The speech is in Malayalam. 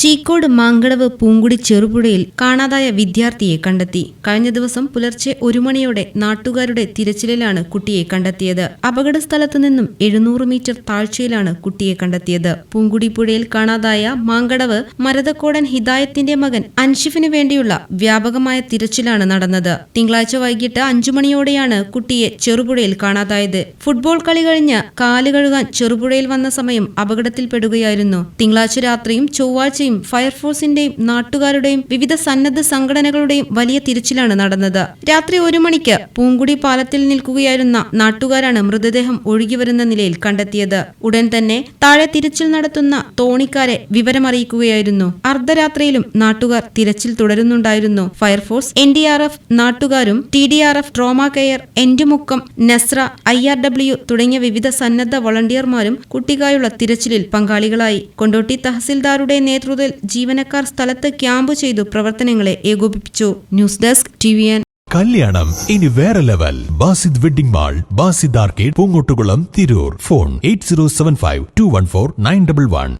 Cheekode Mankadavu Poonkudi ചെറുപുഴയിൽ കാണാതായ വിദ്യാർത്ഥിയെ കണ്ടെത്തി. കഴിഞ്ഞ ദിവസം പുലർച്ചെ ഒരു മണിയോടെ നാട്ടുകാരുടെ തിരച്ചിലിലാണ് കുട്ടിയെ കണ്ടെത്തിയത്. അപകട സ്ഥലത്തു നിന്നും എഴുന്നൂറ് മീറ്റർ താഴ്ചയിലാണ് കുട്ടിയെ കണ്ടെത്തിയത്. പൂങ്കുടി പുഴയിൽ കാണാതായ മാങ്കടവ് മരതക്കോടൻ ഹിദായത്തിന്റെ മകൻ അൻഷിഫിന് വേണ്ടിയുള്ള വ്യാപകമായ തിരച്ചിലാണ് നടന്നത്. തിങ്കളാഴ്ച വൈകിട്ട് അഞ്ചു മണിയോടെയാണ് കുട്ടിയെ ചെറുപുഴയിൽ കാണാതായത്. ഫുട്ബോൾ കളി കഴിഞ്ഞ് കാൽ കഴുകാൻ ചെറുപുഴയിൽ വന്ന സമയം അപകടത്തിൽപ്പെടുകയായിരുന്നു. തിങ്കളാഴ്ച രാത്രിയും ചൊവ്വാഴ്ചയും ഫയർഫോഴ്സിന്റെയും നാട്ടുകാരുടെയും വിവിധ സന്നദ്ധ സംഘടനകളുടെയും വലിയ തിരച്ചിലാണ് നടന്നത്. രാത്രി ഒരു മണിക്ക് പൂങ്കുടി പാലത്തിൽ നിൽക്കുകയായിരുന്ന നാട്ടുകാരാണ് മൃതദേഹം ഒഴുകിവരുന്ന നിലയിൽ കണ്ടെത്തിയത്. ഉടൻ തന്നെ താഴെ തിരച്ചിൽ നടത്തുന്ന തോണിക്കാരെ വിവരമറിയിക്കുകയായിരുന്നു. അർദ്ധരാത്രിയിലും നാട്ടുകാർ തിരച്ചിൽ തുടരുന്നുണ്ടായിരുന്നു. Fire force N D R F നാട്ടുകാരും T D R F trauma care എൻഡുമുക്കം നെസ്ര I R W തുടങ്ങിയ വിവിധ സന്നദ്ധ വളണ്ടിയർമാരും കുട്ടിക്കായുള്ള തിരച്ചിലിൽ പങ്കാളികളായി. കൊണ്ടോട്ടി തഹസിൽദാരുടെ നേതൃത്വത്തിൽ ജീവനക്കാർ സ്ഥലത്ത് ക്യാമ്പ് ചെയ്തു പ്രവർത്തനങ്ങളെ ഏകോപിപ്പിച്ചു. News desk T V N. കല്യാണം ഇനി വേറെ level. Basid wedding mall Basid arcade Poongottukulam Tirur. Phone eight zero seven five two one four nine double one.